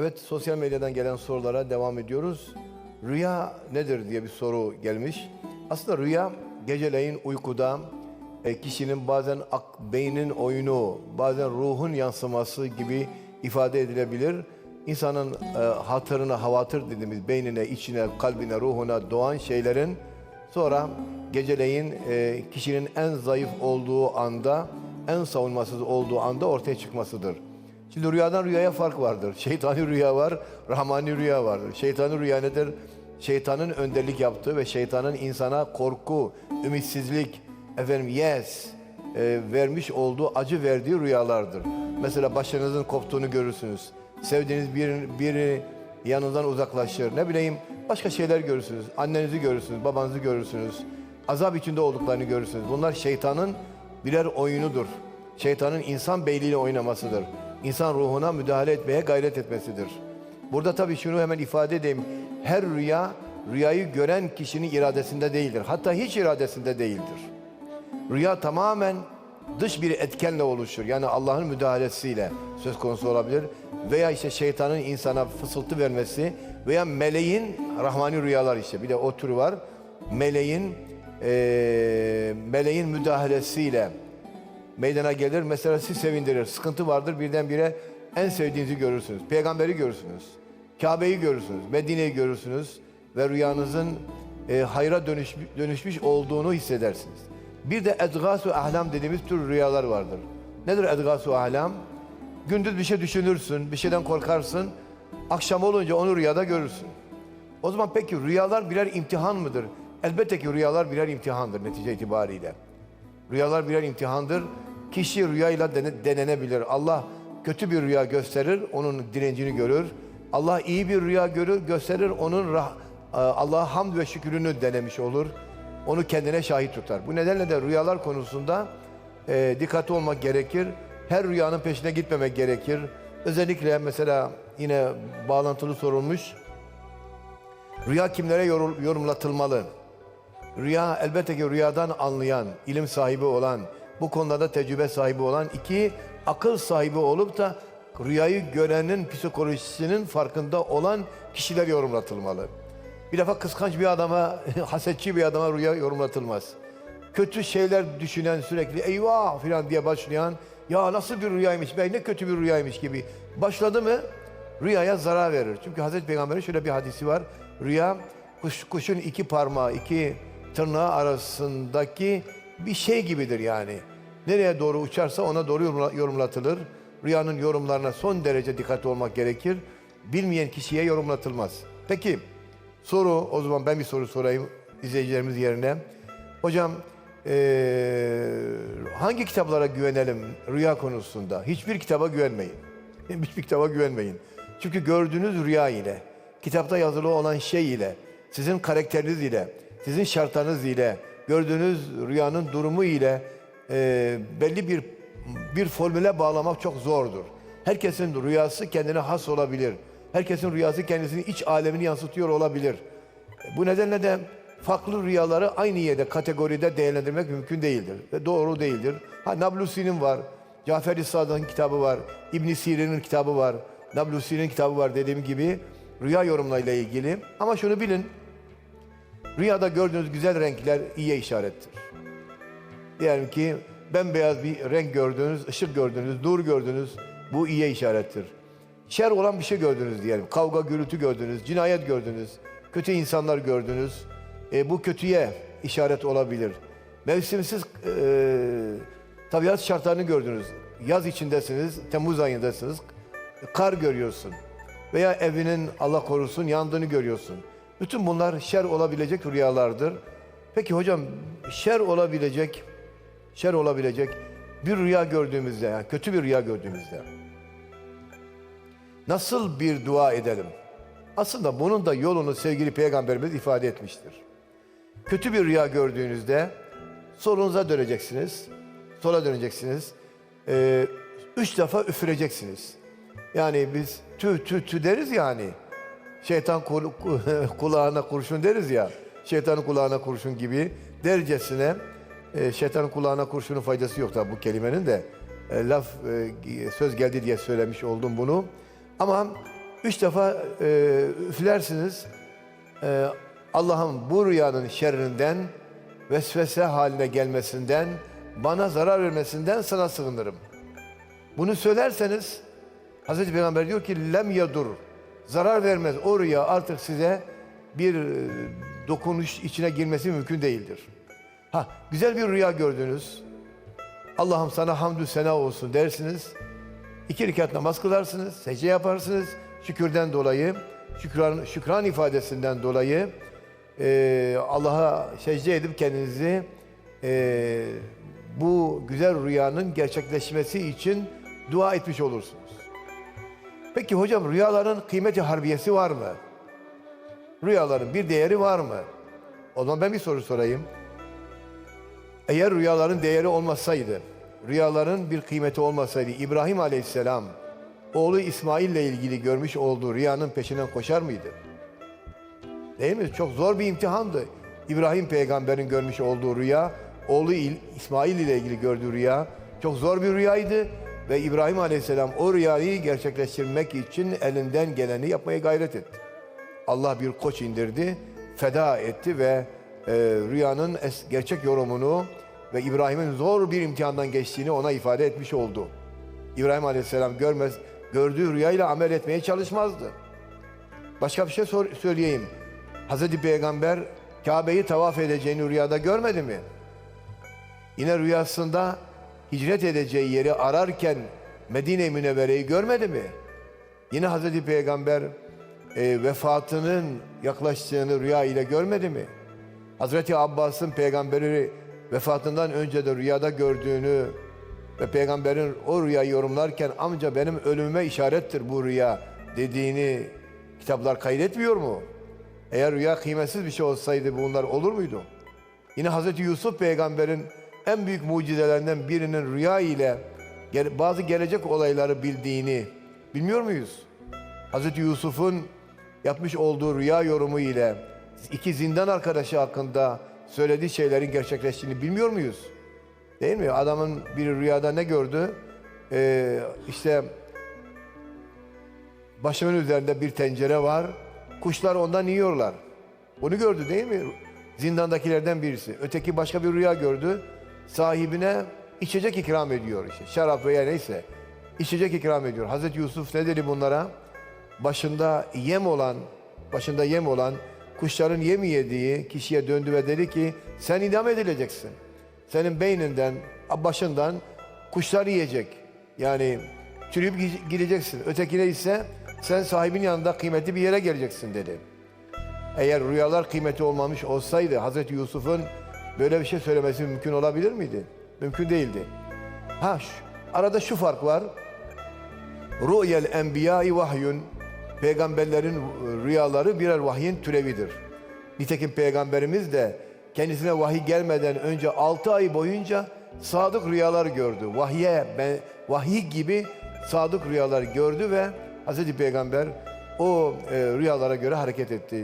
Evet, sosyal medyadan gelen sorulara devam ediyoruz. Rüya nedir diye bir soru gelmiş. Aslında rüya geceleyin uykuda e, kişinin bazen ak, beynin oyunu, bazen ruhun yansıması gibi ifade edilebilir. İnsanın e, hatırına, havatır dediğimiz beynine, içine, kalbine, ruhuna doğan şeylerin sonra geceleyin e, kişinin en zayıf olduğu anda, en savunmasız olduğu anda ortaya çıkmasıdır. Şimdi rüyadan rüyaya fark vardır. Şeytani rüya var, rahmani rüya vardır. Şeytani rüya nedir? Şeytanın önderlik yaptığı ve şeytanın insana korku, ümitsizlik, efendim yes e, vermiş olduğu, acı verdiği rüyalardır. Mesela başınızın koptuğunu görürsünüz. Sevdiğiniz bir, biri yanından uzaklaşır. Ne bileyim başka şeyler görürsünüz. Annenizi görürsünüz, babanızı görürsünüz. Azap içinde olduklarını görürsünüz. Bunlar şeytanın birer oyunudur. Şeytanın insan beyliğiyle oynamasıdır. İnsan ruhuna müdahale etmeye gayret etmesidir. Burada tabii şunu hemen ifade edeyim. Her rüya, rüyayı gören kişinin iradesinde değildir. Hatta hiç iradesinde değildir. Rüya tamamen dış bir etkenle oluşur. Yani Allah'ın müdahalesiyle söz konusu olabilir. Veya işte şeytanın insana fısıltı vermesi veya meleğin rahmani rüyalar işte. Bir de o türü var. Meleğin eee meleğin müdahalesiyle meydana gelir. Mesela sizi sevindirir. Sıkıntı vardır birdenbire en sevdiğinizi görürsünüz. Peygamberi görürsünüz. Kabe'yi görürsünüz. Medine'yi görürsünüz. Ve rüyanızın e, hayra dönüş, dönüşmüş olduğunu hissedersiniz. Bir de edgâs-ı ahlam dediğimiz tür rüyalar vardır. Nedir edgâs-ı ahlam? Gündüz bir şey düşünürsün, bir şeyden korkarsın. Akşam olunca onu rüyada görürsün. O zaman peki rüyalar birer imtihan mıdır? Elbette ki rüyalar birer imtihandır netice itibariyle. Rüyalar birer imtihandır. Kişi rüyayla dene- denenebilir. Allah kötü bir rüya gösterir, onun direncini görür. Allah iyi bir rüya görür, gösterir, onun rah- Allah'a hamd ve şükürünü denemiş olur. Onu kendine şahit tutar. Bu nedenle de rüyalar konusunda e, dikkatli olmak gerekir. Her rüyanın peşine gitmemek gerekir. Özellikle mesela yine bağlantılı sorulmuş. Rüya kimlere yorum- yorumlatılmalı? Rüya elbette ki rüyadan anlayan, ilim sahibi olan, bu konuda tecrübe sahibi olan, iki akıl sahibi olup da rüyayı görenin psikolojisinin farkında olan kişiler yorumlatılmalı. Bir defa kıskanç bir adama, hasetçi bir adama rüya yorumlatılmaz. Kötü şeyler düşünen sürekli eyvah filan diye başlayan, ya nasıl bir rüyaymış, be ne kötü bir rüyaymış gibi başladı mı rüyaya zarar verir. Çünkü Hazreti Peygamber'in şöyle bir hadisi var. Rüya kuş, kuşun iki parmağı, iki tırnağı arasındaki bir şey gibidir yani. Nereye doğru uçarsa ona doğru yorumla- yorumlatılır. Rüyanın yorumlarına son derece dikkatli olmak gerekir. Bilmeyen kişiye yorumlatılmaz. Peki soru o zaman ben bir soru sorayım izleyicilerimiz yerine. Hocam eee, hangi kitaplara güvenelim rüya konusunda? Hiçbir kitaba güvenmeyin. Hiçbir kitaba güvenmeyin. Çünkü gördüğünüz rüya ile, kitapta yazılı olan şey ile, sizin karakteriniz ile, sizin şartlarınız ile, gördüğünüz rüyanın durumu ile e, belli bir bir formüle bağlamak çok zordur. Herkesin rüyası kendine has olabilir. Herkesin rüyası kendisinin iç alemini yansıtıyor olabilir. Bu nedenle de farklı rüyaları aynı yerde kategoride değerlendirmek mümkün değildir ve doğru değildir. Ha Nablusi'nin var, Cafer-i Sadık'ın kitabı var, İbn Sirin'in kitabı var, Nablusi'nin kitabı var dediğim gibi rüya yorumlarıyla ilgili. Ama şunu bilin, rüyada gördüğünüz güzel renkler iyiye işarettir. Diyelim ki bembeyaz bir renk gördünüz, ışık gördünüz, nur gördünüz. Bu iyiye işarettir. Şer olan bir şey gördünüz diyelim. Kavga, gürültü gördünüz, cinayet gördünüz, kötü insanlar gördünüz. E, bu kötüye işaret olabilir. Mevsimsiz e, tabiat şartlarını gördünüz. Yaz içindesiniz, Temmuz ayındasınız. Kar görüyorsun. Veya evinin Allah korusun yandığını görüyorsun. Bütün bunlar şer olabilecek rüyalardır. Peki hocam şer olabilecek şer olabilecek bir rüya gördüğümüzde, yani kötü bir rüya gördüğümüzde nasıl bir dua edelim? Aslında bunun da yolunu sevgili Peygamberimiz ifade etmiştir. Kötü bir rüya gördüğünüzde solunuza döneceksiniz, sola döneceksiniz, Ee, üç defa üfüreceksiniz. Yani biz tü tü tü deriz yani. Şeytan kul- kulağına kurşun deriz ya. Şeytanın kulağına kurşun gibi dercesine e, şeytanın kulağına kurşunun faydası yok tabi bu kelimenin de. E, laf e, söz geldi diye söylemiş oldum bunu. Ama Üç defa üflersiniz. Allah'ım bu rüyanın şerrinden, vesvese haline gelmesinden, bana zarar vermesinden sana sığınırım. Bunu söylerseniz Hazreti Peygamber diyor ki lem yadur. Zarar vermez. O rüya artık size bir e, dokunuş içine girmesi mümkün değildir. Ha güzel bir rüya gördünüz. Allah'ım sana hamdü sena olsun dersiniz. İki rekat namaz kılarsınız, secde yaparsınız. Şükürden dolayı, şükran, şükran ifadesinden dolayı e, Allah'a secde edip kendinizi e, bu güzel rüyanın gerçekleşmesi için dua etmiş olursunuz. Peki hocam rüyaların kıymeti harbiyesi var mı? Rüyaların bir değeri var mı? O zaman ben bir soru sorayım. Eğer rüyaların değeri olmasaydı, rüyaların bir kıymeti olmasaydı İbrahim Aleyhisselam oğlu İsmail ile ilgili görmüş olduğu rüyanın peşinden koşar mıydı? Değil mi? Çok zor bir imtihandı. İbrahim peygamberin görmüş olduğu rüya, oğlu İl- İsmail ile ilgili gördüğü rüya çok zor bir rüyaydı ve İbrahim Aleyhisselam o rüyayı gerçekleştirmek için elinden geleni yapmaya gayret etti. Allah bir koç indirdi, feda etti ve e, rüyanın gerçek yorumunu ve İbrahim'in zor bir imtihandan geçtiğini ona ifade etmiş oldu. İbrahim Aleyhisselam görmez, gördüğü rüyayla amel etmeye çalışmazdı. Başka bir şey sor- söyleyeyim. Hazreti Peygamber Kabe'yi tavaf edeceğini rüyada görmedi mi? Yine rüyasında hicret edeceği yeri ararken Medine-i Münevvere'yi görmedi mi? Yine Hazreti Peygamber e, vefatının yaklaştığını rüya ile görmedi mi? Hazreti Abbas'ın peygamberi vefatından önce de rüyada gördüğünü ve peygamberin o rüyayı yorumlarken amca benim ölümüme işarettir bu rüya dediğini kitaplar kaydetmiyor mu? Eğer rüya kıymetsiz bir şey olsaydı bunlar olur muydu? Yine Hazreti Yusuf peygamberin en büyük mucizelerinden birinin rüya ile bazı gelecek olayları bildiğini bilmiyor muyuz? Hazreti Yusuf'un yapmış olduğu rüya yorumu ile iki zindan arkadaşı hakkında söylediği şeylerin gerçekleştiğini bilmiyor muyuz? Değil mi? Adamın bir rüyada ne gördü? Ee, işte başımın üzerinde bir tencere var. Kuşlar ondan yiyorlar. Bunu gördü değil mi? Zindandakilerden birisi. Öteki başka bir rüya gördü. Sahibine içecek ikram ediyor işte. Şarap veya neyse. İçecek ikram ediyor. Hazreti Yusuf ne dedi bunlara? Başında yem olan, başında yem olan kuşların yem yediği kişiye döndü ve dedi ki sen idam edileceksin. Senin beyninden, başından kuşlar yiyecek. Yani çürüyüp gi- gideceksin. Ötekine ise sen sahibin yanında kıymetli bir yere geleceksin dedi. Eğer rüyalar kıymeti olmamış olsaydı Hazreti Yusuf'un böyle bir şey söylemesi mümkün olabilir miydi? Mümkün değildi. Ha şu- arada şu fark var. Ru'yel enbiyai vahyun. Peygamberlerin rüyaları birer vahyin türevidir. Nitekim peygamberimiz de kendisine vahiy gelmeden önce 6 ay boyunca sadık rüyalar gördü. Vahye, ben, vahiy gibi sadık rüyalar gördü ve Hazreti Peygamber o e, rüyalara göre hareket etti.